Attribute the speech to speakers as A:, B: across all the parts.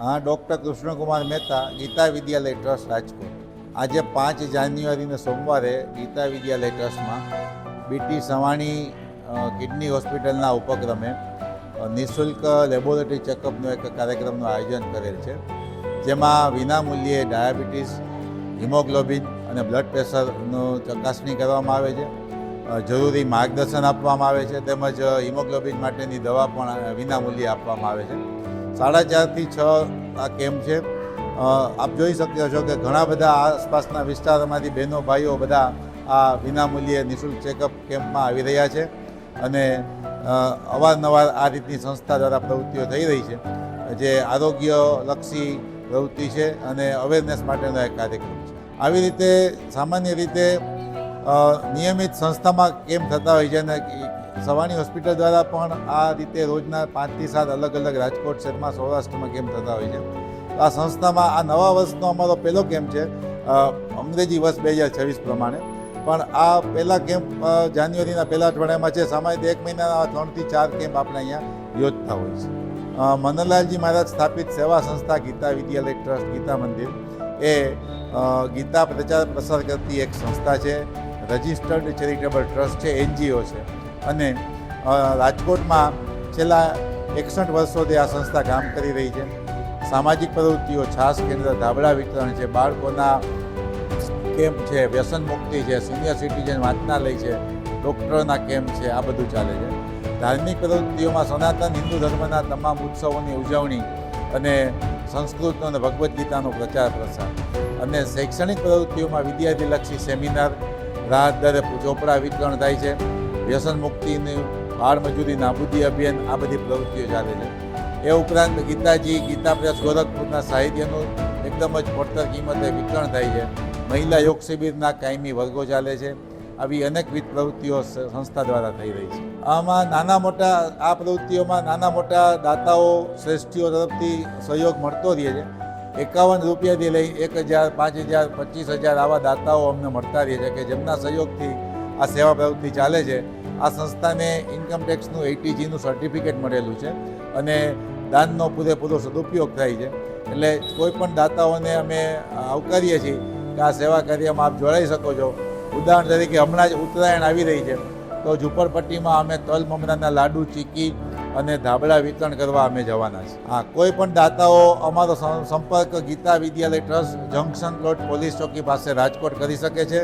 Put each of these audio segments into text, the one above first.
A: હા, doctor Krishnakumar Mehta Gita Vidyalaya trust Rajkot. આજે પાંચ જાન્યુઆરીને સોમવારે ગીતા વિદ્યાલય ટ્રસ્ટમાં બીટી સવાણી કિડની હોસ્પિટલના ઉપક્રમે નિઃશુલ્ક લેબોરેટરી ચેકઅપનો એક કાર્યક્રમનું આયોજન કરેલ છે, જેમાં વિનામૂલ્યે ડાયાબિટીસ, હિમોગ્લોબિન અને બ્લડ પ્રેશરનું ચકાસણી કરવામાં આવે છે જરૂરી માર્ગદર્શન આપવામાં આવે છે, તેમજ હિમોગ્લોબિન માટેની દવા પણ વિનામૂલ્યે આપવામાં આવે છે. સાડા ચારથી છ આ કેમ્પ છે? આપ જોઈ શકો છો કે ઘણા બધા આસપાસના વિસ્તારોમાંથી બહેનો, ભાઈઓ બધા આ વિનામૂલ્યે નિઃશુલ્ક ચેકઅપ કેમ્પમાં આવી રહ્યા છે અને અવારનવાર આ રીતની સંસ્થા દ્વારા પ્રવૃત્તિઓ થઈ રહી છે, જે આરોગ્યલક્ષી પ્રવૃત્તિ છે અને અવેરનેસ માટેનો એક કાર્યક્રમ છે. આવી રીતે સામાન્ય રીતે નિયમિત સંસ્થામાં કેમ્પ થતા હોય છે અને સવાણી હોસ્પિટલ દ્વારા પણ આ રીતે રોજના પાંચથી સાત અલગ અલગ રાજકોટ શહેરમાં સૌરાષ્ટ્રમાં કેમ્પ થતા હોય છે? આ સંસ્થામાં આ નવા વર્ષનો અમારો પહેલો કેમ્પ છે અંગ્રેજી વર્ષ બે હજાર છવ્વીસ પ્રમાણે. પણ આ પહેલા કેમ્પ જાન્યુઆરીના પહેલા અઠવાડિયામાં છે, સામાન્ય એક મહિનાના ત્રણથી ચાર કેમ્પ આપણે અહીંયા યોજતા હોય છે. મનનલાલજી મહારાજ સ્થાપિત સેવા સંસ્થા ગીતા વિદ્યાલય ટ્રસ્ટ, ગીતા મંદિર. એ ગીતા પ્રચાર પ્રસાર કરતી એક સંસ્થા છે, રજિસ્ટર્ડ ચેરિટેબલ ટ્રસ્ટ છે, એનજીઓ છે. અને રાજકોટમાં છેલ્લા એકસઠ વર્ષોથી આ સંસ્થા કામ કરી રહી છે. સામાજિક પ્રવૃત્તિઓ છાસ કેન્દ્ર, ધાબળા વિતરણ છે, બાળકોના કેમ્પ છે, વ્યસન મુક્તિ છે, સિનિયર સિટીઝન વાંચનાલય છે, ડૉક્ટરોના કેમ્પ છે, આ બધું ચાલે છે. ધાર્મિક પ્રવૃત્તિઓમાં સનાતન હિન્દુ ધર્મના તમામ ઉત્સવોની ઉજવણી અને સંસ્કૃત અને ભગવદ્ ગીતાનો પ્રચાર પ્રસાર. અને શૈક્ષણિક પ્રવૃત્તિઓમાં વિદ્યાર્થીલક્ષી સેમિનાર, રાહત દરે ચોપડા વિતરણ થાય છે. વ્યસન મુક્તિની બાળ મજૂરી નાબૂદી અભિયાન આ બધી પ્રવૃત્તિઓ ચાલે છે. એ ઉપરાંત ગીતાજી ગીતા પ્રેસ ગોરખપુરના સાહિત્યનું એકદમ જ પડતર કિંમતે વિતરણ થાય છે. મહિલા યોગ શિબિરના કાયમી વર્ગો ચાલે છે. આવી અનેકવિધ પ્રવૃત્તિઓ સંસ્થા દ્વારા થઈ રહી છે. આમાં નાના મોટા, આ પ્રવૃત્તિઓમાં નાના મોટા દાતાઓ, શ્રેષ્ઠીઓ તરફથી સહયોગ મળતો રહે છે. એકાવન રૂપિયાથી લઈ એક હજાર, પાંચ હજાર, પચીસ હજાર આવા દાતાઓ અમને મળતા રહે છે કે જેમના સહયોગથી આ સેવા પ્રવૃત્તિ ચાલે છે. આ સંસ્થાને ઇન્કમટેક્સનું એટીજીનું સર્ટિફિકેટ મળેલું છે અને દાનનો પૂરેપૂરો સદુપયોગ થાય છે. એટલે કોઈ પણ દાતાઓને અમે આવકારીએ છીએ કે આ સેવા કાર્યમાં આપ જોડાઈ શકો છો. ઉદાહરણ તરીકે હમણાં જ ઉત્તરાયણ આવી રહી છે, તો ઝુંપડપટ્ટીમાં અમે તલ મમરાના લાડુ, ચીકી અને ધાબળા વિતરણ કરવા અમે જવાના છે હા, કોઈ પણ દાતાઓ અમારો સંપર્ક Gita Vidyalaya trust junction plot police ચોકી પાસે રાજકોટ કરી શકે છે.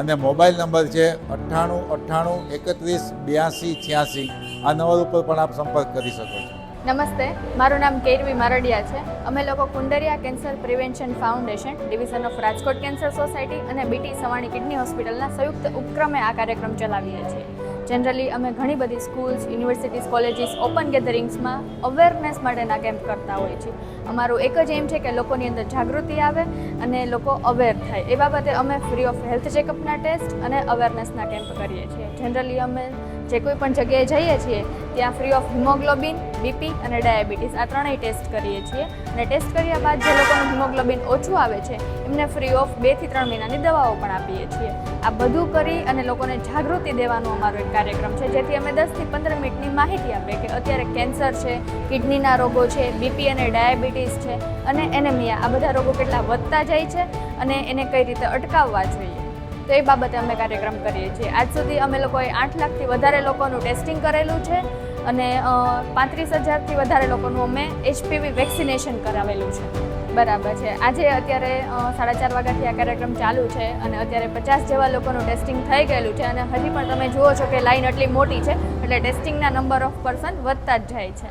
A: અને મોબાઈલ નંબર છે અઠ્ઠાણું અઠ્ઠાણું, એકત્રીસ, બ્યાસી, છ્યાસી. આ નંબર ઉપર પણ આપ સંપર્ક કરી શકો છો.
B: નમસ્તે, મારું નામ કેરવી મારડિયા છે. અમે લોકો Kundariya cancer prevention foundation, division of Rajkot cancer society અને બીટી સવાણી કિડની હોસ્પિટલના સંયુક્ત ઉપક્રમે આ કાર્યક્રમ ચલાવીએ છીએ. જનરલી અમે ઘણી બધી સ્કૂલ્સ યુનિવર્સિટીઝ કોલેજીસ ઓપન ગેધરિંગ્સમાં અવેરનેસ માટેના કેમ્પ કરતા હોઈએ છીએ. અમારું એક જ એમ છે કે લોકોની અંદર જાગૃતિ આવે અને લોકો અવેર થાય. એ બાબતે અમે ફ્રી ઓફ હેલ્થ ચેકઅપના ટેસ્ટ અને અવેરનેસના કેમ્પ કરીએ છીએ. જનરલી અમે જે કોઈ પણ જગ્યાએ જઈએ છીએ, ત્યાં ફ્રી ઓફ હિમોગ્લોબિન બીપી અને ડાયાબિટીસ આ ત્રણેય ટેસ્ટ કરીએ છીએ. અને ટેસ્ટ કર્યા બાદ જે લોકોનું હિમોગ્લોબિન ઓછું આવે છે, એમને ફ્રી ઓફ બેથી ત્રણ મહિનાની દવાઓ પણ આપીએ છીએ. આ બધું કરી અને લોકોને જાગૃતિ દેવાનો અમારો એક કાર્યક્રમ છે, જેથી અમે દસથી પંદર મિનિટની માહિતી આપીએ કે અત્યારે કેન્સર છે, કિડનીના રોગો છે બીપી અને ડાયાબિટીસ છે, અને એનેમિયા આ બધા રોગો કેટલા વધતા જાય છે, અને એને કઈ રીતે અટકાવવા જોઈએ. તો એ બાબતે અમે કાર્યક્રમ કરીએ છીએ. આજ સુધી અમે લોકોએ આઠ લાખથી વધારે લોકોનું ટેસ્ટિંગ કરેલું છે અને પાંત્રીસ હજારથી વધારે લોકોનું અમે એચપીવી વેક્સિનેશન કરાવેલું છે. બરાબર છે. આજે અત્યારે સાડા ચાર વાગ્યાથી આ કાર્યક્રમ ચાલુ છે અને અત્યારે પચાસ જેવા લોકોનું ટેસ્ટિંગ થઈ ગયેલું છે અને હજી પણ તમે જુઓ છો કે લાઈન એટલી મોટી છે એટલે ટેસ્ટિંગના નંબર ઓફ પર્સન વધતા જ જાય છે.